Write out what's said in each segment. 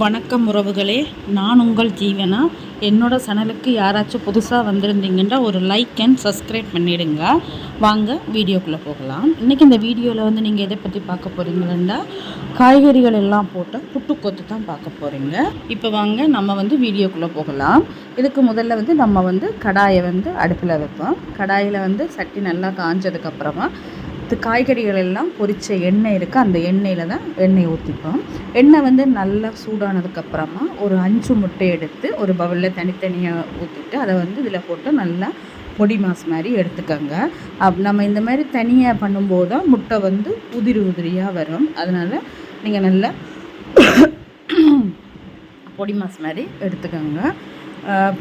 வணக்கம் உறவுகளே. நான் உங்கள் ஜீவனா? என்னோட சேனலுக்கு யாராச்சும் புதுசாக வந்திருந்தீங்கன்னா ஒரு லைக் அண்ட் சப்ஸ்கிரைப் பண்ணிவிடுங்க வாங்க வீடியோக்குள்ளே போகலாம். இன்றைக்கி இந்த வீடியோவில் வந்து நீங்கள் எதை பற்றி பார்க்க போகிறீங்கன்னா காய்கறிகள் எல்லாம் போட்டு புட்டுக்கொத்து தான் பார்க்க போகிறீங்க இப்போ வாங்க நம்ம வந்து வீடியோக்குள்ளே போகலாம். இதுக்கு முதல்ல வந்து நம்ம வந்து கடாயை வந்து அடுப்பில் வைப்போம். கடாயில் வந்து சட்டி நல்லா காஞ்சதுக்கப்புறமா காய்கறிகள் எல்லாம் பொரித்த எண்ணெய் இருக்குது அந்த எண்ணெயில் தான் எண்ணெய் ஊற்றிப்போம் எண்ணெய் வந்து நல்லா சூடானதுக்கப்புறமா ஒரு அஞ்சு முட்டை எடுத்து ஒரு பவுலில் தனித்தனியாக ஊற்றிட்டு அதை வந்து இதில் போட்டு நல்லா பொடி மாஸ் மாதிரி எடுத்துக்கோங்க. அப் நம்ம இந்த மாதிரி தனியாக பண்ணும்போது தான் முட்டை வந்து உதிரி உதிரியாக வரும். அதனால் நீங்கள் நல்லா பொடி மாஸ் மாதிரி எடுத்துக்கோங்க.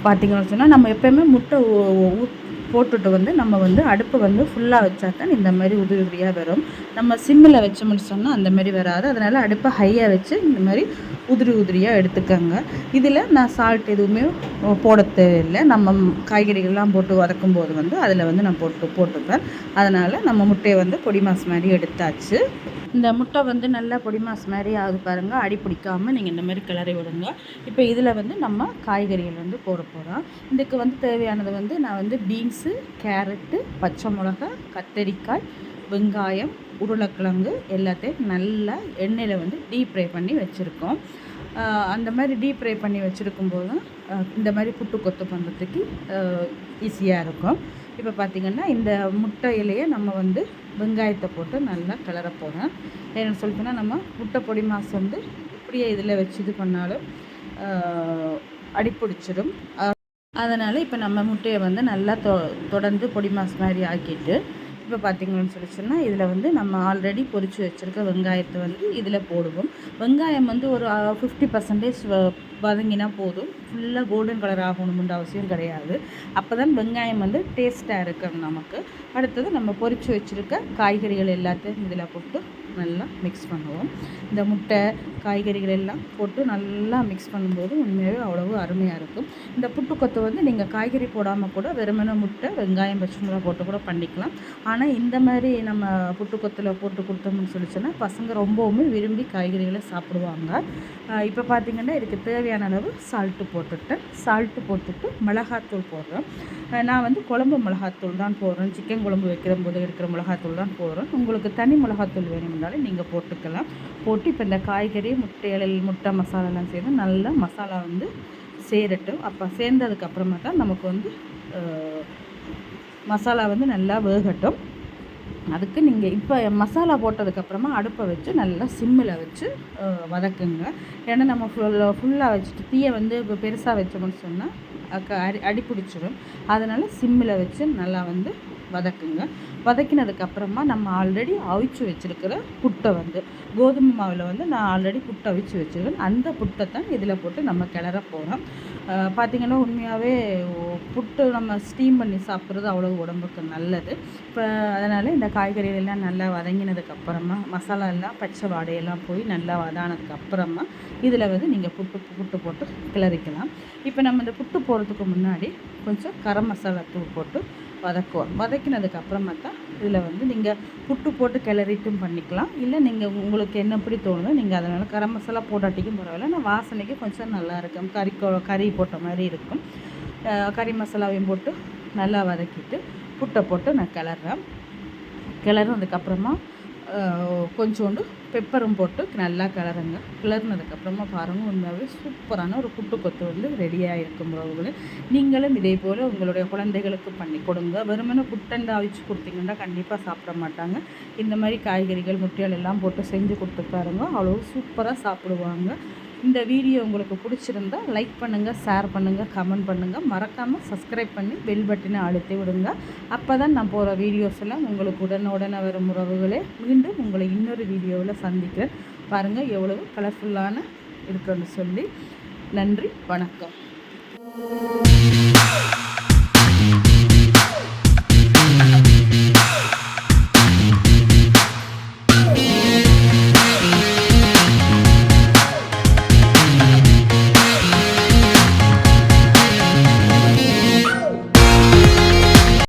பார்த்தீங்கன்னு சொன்னால் நம்ம எப்போயுமே முட்டை ஊ- போட்டுட்டு வந்து நம்ம வந்து அடுப்பை வந்து ஃபுல்லாக வச்சா தான் இந்த மாதிரி உதிரி உதிரியாக வரும். நம்ம சிம்மில் வச்சோம்னு சொன்னால் அந்த மாதிரி வராது. அதனால் அடுப்பை ஹையாக வச்சு இந்த மாதிரி உதிரி உதிரியாக எடுத்துக்கோங்க. இதில் நான் சால்ட் எதுவுமே போட தேவையில்லை. நம்ம காய்கறிகள்லாம் போட்டு வதக்கும் போது வந்து அதில் வந்து நான் போட்டு போட்டுப்பேன். அதனால் நம்ம முட்டையை வந்து பொடி மாஸ் மாதிரி எடுத்தாச்சு. இந்த முட்டை வந்து நல்லா பொடி மாஸ் மாதிரி ஆகுது பாருங்கள் அடி பிடிக்காமல் நீங்கள் இந்த மாதிரி கிளறி விடுங்க. இப்போ இதில் வந்து நம்ம காய்கறிகள் வந்து போட போகிறோம் இதுக்கு வந்து தேவையானது வந்து நான் வந்து பீன்ஸு கேரட்டு பச்சை மிளகா கத்தரிக்காய் வெங்காயம் உருளைக்கிழங்கு எல்லாத்தையும் நல்லா எண்ணெயில் வந்து டீப் ஃப்ரை பண்ணி வச்சுருக்கோம். அந்த மாதிரி டீப் ஃப்ரை பண்ணி வச்சுருக்கும் போது இந்த மாதிரி புட்டு கொத்து பண்ணுறதுக்கு ஈஸியாக இருக்கும். இப்போ பார்த்திங்கன்னா இந்த முட்டையிலேயே நம்ம வந்து வெங்காயத்தை போட்டு நல்லா கிளற என்னென்னு ஏன்னு சொல்லிட்டுனா நம்ம முட்டை பொடி மாஸ் வந்து இப்படியே இதில் வச்சு இது பண்ணாலும் அடிப்பிடிச்சிடும். அதனால் இப்போ நம்ம முட்டையை வந்து நல்லா தொ தொடர்ந்து பொடி மாஸ் மாதிரி ஆக்கிட்டு இப்போ பார்த்திங்கன்னு சொல்லி சொன்னால் இதில் வந்து நம்ம ஆல்ரெடி பொறிச்சு வச்சுருக்க வெங்காயத்தை வந்து இதில் போடுவோம். வெங்காயம் வந்து ஒரு ஃபிஃப்டி பர்சன்டேஜ் வதங்கினா போதும். ஃபுல்லாக கோல்டன் கலர் ஆகணும்ன்ற அவசியம் கிடையாது. அப்போ தான் வெங்காயம் வந்து டேஸ்ட்டாக இருக்கும் நமக்கு. அடுத்தது நம்ம பொறிச்சு வச்சுருக்க காய்கறிகள் எல்லாத்தையும் இதில் போட்டு நல்லா மிக்ஸ் பண்ணுவோம். இந்த முட்டை காய்கறிகள் எல்லாம் போட்டு நல்லா மிக்ஸ் பண்ணும்போது உண்மையாகவே அவ்வளவு அருமையாக இருக்கும். இந்த புட்டுக்கொத்து வந்து நீங்கள் காய்கறி போடாமல் கூட வெறுமனே முட்டை வெங்காயம் பச்சை மிளகா போட்டு கூட பண்ணிக்கலாம். ஆனால் இந்த மாதிரி நம்ம புட்டுக்கொத்தில் போட்டு கொடுத்தோம்னு சொல்லிச்சோன்னா பசங்க ரொம்பவுமே விரும்பி காய்கறிகளை சாப்பிடுவாங்க. இப்போ பார்த்திங்கன்னா இதுக்கு தேவையான அளவு சால்ட்டு போட்டுட்டேன். சால்ட்டு போட்டுட்டு மிளகாத்தூள் போடுறோம் நான் வந்து குழம்பு மிளகாத்தூள் தான் போடுறேன். சிக்கன் குழம்பு வைக்கிற போது எடுக்கிற மிளகாத்தூள் தான் போடுறேன். உங்களுக்கு தனி மிளகாத்தூள் வேணும் இருந்தாலும் நீங்கள் போட்டுக்கலாம். போட்டு இப்போ இந்த காய்கறி முட்டைகள் முட்டை மசாலாலாம் சேர்த்து நல்லா மசாலா வந்து சேரட்டும். அப்போ சேர்ந்ததுக்கு அப்புறமா தான் நமக்கு வந்து மசாலா வந்து நல்லா வேகட்டும். அதுக்கு நீங்கள் இப்போ மசாலா போட்டதுக்கப்புறமா அடுப்பை வச்சு நல்லா சிம்மில் வச்சு வதக்குங்க. ஏன்னா நம்ம ஃபுல்லாக ஃபுல்லாக வச்சுட்டு தீயை வந்து இப்போ பெருசாக வச்சோம்னு சொன்னால் அக்க அடி அடி பிடிச்சிடும் அதனால் சிம்மில் வச்சு நல்லா வந்து வதக்குங்க. வதக்கினதுக்கப்புறமா நம்ம ஆல்ரெடி அவிச்சு வச்சுருக்கிற புட்டை வந்து கோதுமை மாவில் வந்து நான் ஆல்ரெடி புட்டை அவிச்சு வச்சுருக்கேன். அந்த புட்டை தான் இதில் போட்டு நம்ம கிளற போகிறோம் பார்த்திங்கன்னா உண்மையாகவே புட்டு நம்ம ஸ்டீம் பண்ணி சாப்பிட்றது அவ்வளோ உடம்புக்கு நல்லது. இப்போ அதனால் இந்த காய்கறிகள் எல்லாம் நல்லா வதங்கினதுக்கு அப்புறமா மசாலா எல்லாம் பச்சை வாடையெல்லாம் போய் நல்லா வதானதுக்கு அப்புறமா இதில் வந்து நீங்கள் புட்டு புட்டு போட்டு கிளறிக்கலாம். இப்போ நம்ம இந்த புட்டு போடுறதுக்கு முன்னாடி கொஞ்சம் கரம் மசாலா தூள் போட்டு வதக்குவோம். வதக்கினதுக்கு அப்புறமா தான் இதில் வந்து நீங்கள் புட்டு போட்டு கிளறிட்டும் பண்ணிக்கலாம். இல்லை நீங்கள் உங்களுக்கு என்ன எப்படி தோணுதோ நீங்கள் அதனால் கரம் மசாலா போட்டாட்டிக்கும் பரவாயில்ல. ஆனால் வாசனைக்கு கொஞ்சம் நல்லா இருக்கும். கறி கறி போட்ட மாதிரி இருக்கும். கறி மசாலாவையும் போட்டு நல்லா வதக்கிட்டு புட்டை போட்டு நான் கிளறேன் கிளறினதுக்கப்புறமா கொஞ்சோண்டு பெப்பரும் போட்டு நல்லா கிளறுங்க கிளறினதுக்கப்புறமா பாருங்கள் உண்மையாகவே சூப்பரான ஒரு புட்டு கொத்து வந்து ரெடியாக இருக்கும் உறவுகளே நீங்களும் இதே போல் உங்களுடைய குழந்தைகளுக்கு பண்ணி கொடுங்க. வெறுமனே புட்டண்டா அவிச்சு கொடுத்தீங்கன்னா கண்டிப்பாக சாப்பிட மாட்டாங்க. இந்த மாதிரி காய்கறிகள் முட்டைகள் எல்லாம் போட்டு செஞ்சு கொடுத்து பாருங்க. அவ்வளோ சூப்பராக சாப்பிடுவாங்க. இந்த வீடியோ உங்களுக்கு பிடிச்சிருந்தா லைக் பண்ணுங்கள் ஷேர் பண்ணுங்கள் கமெண்ட் பண்ணுங்கள் மறக்காமல் சப்ஸ்கிரைப் பண்ணி பெல் பட்டனை அழுத்தி விடுங்க. அப்போ தான் நான் போகிற வீடியோஸ் எல்லாம் உங்களுக்கு உடனுடனே வரும் உறவுகளே. மீண்டும் உங்களை இன்னொரு வீடியோவில் சந்திக்கிறேன். பாருங்கள் எவ்வளவு கலர்ஃபுல்லான இருக்குன்னு சொல்லி. நன்றி வணக்கம்.